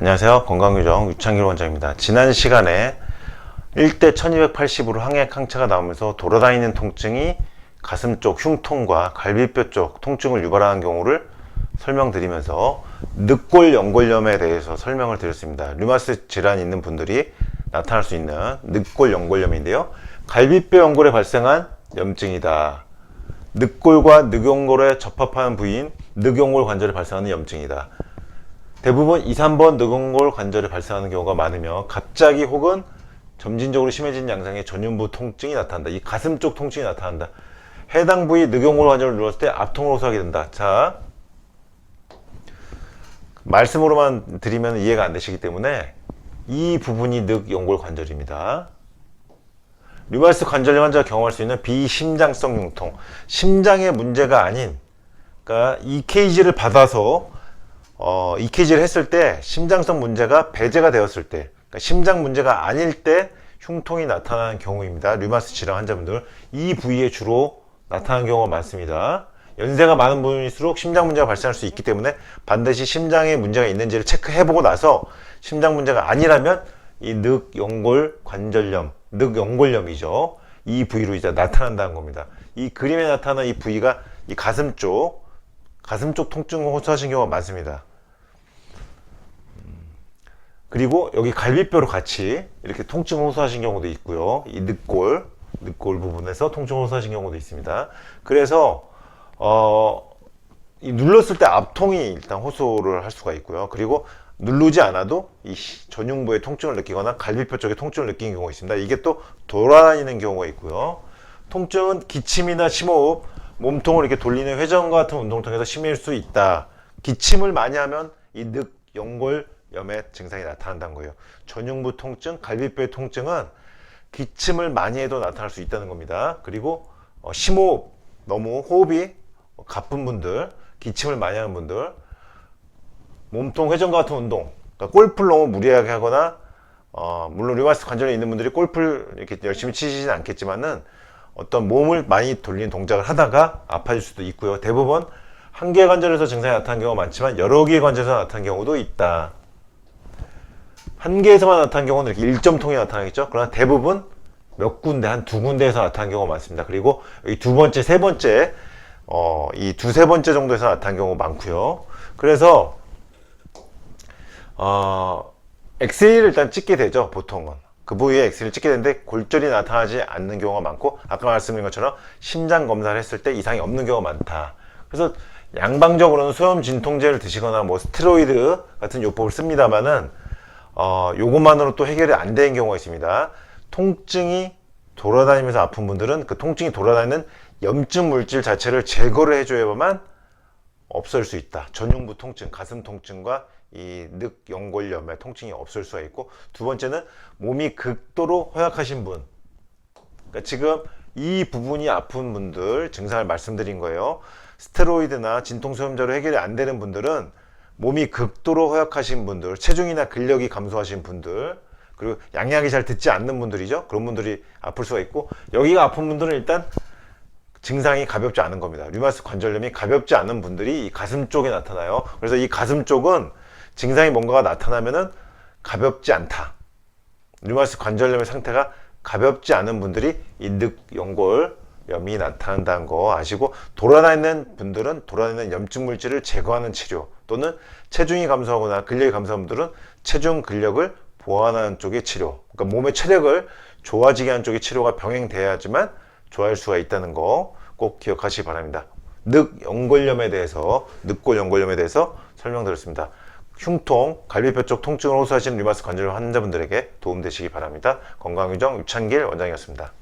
안녕하세요. 건강유정 유창길 원장입니다. 지난 시간에 1대 1280으로 항액 항체가 나오면서 돌아다니는 통증이 가슴 쪽 흉통과 갈비뼈 쪽 통증을 유발하는 경우를 설명드리면서 늑골 연골염에 대해서 설명을 드렸습니다. 류마스 질환 있는 분들이 나타날 수 있는 늑골 연골염인데요. 갈비뼈 연골에 발생한 염증이다. 늑골과 늑연골에 접합하는 부위인 늑연골 관절에 발생하는 염증이다. 대부분 2, 3번 늑연골 관절에 발생하는 경우가 많으며 갑자기 혹은 점진적으로 심해진 양상의 전윤부 통증이 나타난다. 이 가슴 쪽 통증이 나타난다. 해당 부위 늑연골 관절을 눌렀을 때 압통을 호소하게 된다. 자, 말씀으로만 드리면 이해가 안 되시기 때문에 이 부분이 늑연골 관절입니다. 류마티스 관절염 환자가 경험할 수 있는 비심장성 흉통, 심장의 문제가 아닌, 그러니까 EKG를 받아서 어, EKG를 했을 때 심장성 문제가 배제가 되었을 때, 그러니까 심장 문제가 아닐 때 흉통이 나타나는 경우입니다. 류마티스 질환 환자분들 이 부위에 주로 나타나는 경우가 많습니다. 연세가 많은 분일수록 심장 문제가 발생할 수 있기 때문에 반드시 심장에 문제가 있는지를 체크해보고 나서 심장 문제가 아니라면 이 늑연골 관절염, 늑연골염이죠. 이 부위로 이제 나타난다는 겁니다. 이 그림에 나타나는 이 부위가 이 가슴 쪽, 가슴 쪽 통증을 호소하신 경우가 많습니다. 그리고 여기 갈비뼈로 같이 이렇게 통증을 호소하신 경우도 있고요. 이 늑골, 늑골 부분에서 통증을 호소하신 경우도 있습니다. 그래서 어, 이 눌렀을 때 압통이 일단 호소를 할 수가 있고요. 그리고 누르지 않아도 이 전흉부의 통증을 느끼거나 갈비뼈 쪽에 통증을 느끼는 경우가 있습니다. 이게 또 돌아다니는 경우가 있고요. 통증은 기침이나 심호흡, 몸통을 이렇게 돌리는 회전과 같은 운동을 통해서 심해질 수 있다. 기침을 많이 하면 이 늑 연골 염의 증상이 나타난다는 거예요. 전흉부 통증, 갈비뼈의 통증은 기침을 많이 해도 나타날 수 있다는 겁니다. 그리고 어, 심호흡, 너무 호흡이 가쁜 분들, 기침을 많이 하는 분들, 몸통 회전 같은 운동, 그러니까 골프를 너무 무리하게 하거나, 어, 물론 류마티스 관절에 있는 분들이 골프를 이렇게 열심히 치시진 않겠지만은 어떤 몸을 많이 돌리는 동작을 하다가 아파질 수도 있고요. 대부분 한 개의 관절에서 증상이 나타나는 경우가 많지만 여러 개의 관절에서 나타나는 경우도 있다. 한 개에서만 나타나는 경우는 이렇게 일점통이 나타나겠죠. 그러나 대부분 몇 군데, 한 두 군데에서 나타나는 경우가 많습니다. 그리고 이두 번째, 세 번째, 어, 이 두세 번째 정도에서 나타나는 경우가 많고요. 그래서 어, 엑스레이를 일단 찍게 되죠, 보통은. 그 부위에 엑스레이를 찍게 되는데 골절이 나타나지 않는 경우가 많고, 아까 말씀드린 것처럼 심장 검사를 했을 때 이상이 없는 경우가 많다. 그래서 양방적으로는 소염 진통제를 드시거나 뭐 스테로이드 같은 요법을 씁니다만은, 어, 요것만으로 또 해결이 안 되는 경우가 있습니다. 통증이 돌아다니면서 아픈 분들은 그 통증이 돌아다니는 염증 물질 자체를 제거를 해줘야만 없을 수 있다. 전용부 통증, 가슴 통증과 이 늑연골염의 통증이 없을 수가 있고 두 번째는 몸이 극도로 허약하신 분. 그러니까 지금 이 부분이 아픈 분들 증상을 말씀드린 거예요. 스테로이드나 진통소염제로 해결이 안 되는 분들은 몸이 극도로 허약하신 분들, 체중이나 근력이 감소하신 분들, 그리고 양약이 잘 듣지 않는 분들이죠. 그런 분들이 아플 수가 있고 여기가 아픈 분들은 일단 증상이 가볍지 않은 겁니다. 류마티스 관절염이 가볍지 않은 분들이 이 가슴 쪽에 나타나요. 그래서 이 가슴 쪽은 증상이 뭔가가 나타나면은 가볍지 않다. 류마티스 관절염의 상태가 가볍지 않은 분들이 이 늑연골염이 나타난다는 거 아시고 돌아다니는 분들은 돌아다니는 염증 물질을 제거하는 치료 또는 체중이 감소하거나 근력이 감소한 분들은 체중 근력을 보완하는 쪽의 치료. 그러니까 몸의 체력을 좋아지게 하는 쪽의 치료가 병행돼야지만 좋아할 수가 있다는 거 꼭 기억하시기 바랍니다. 늑 연골염에 대해서 늑골 연골염에 대해서 설명드렸습니다. 흉통, 갈비뼈 쪽 통증을 호소하시는 류마티스 관절 환자분들에게 도움되시기 바랍니다. 건강유정 유창길 원장이었습니다.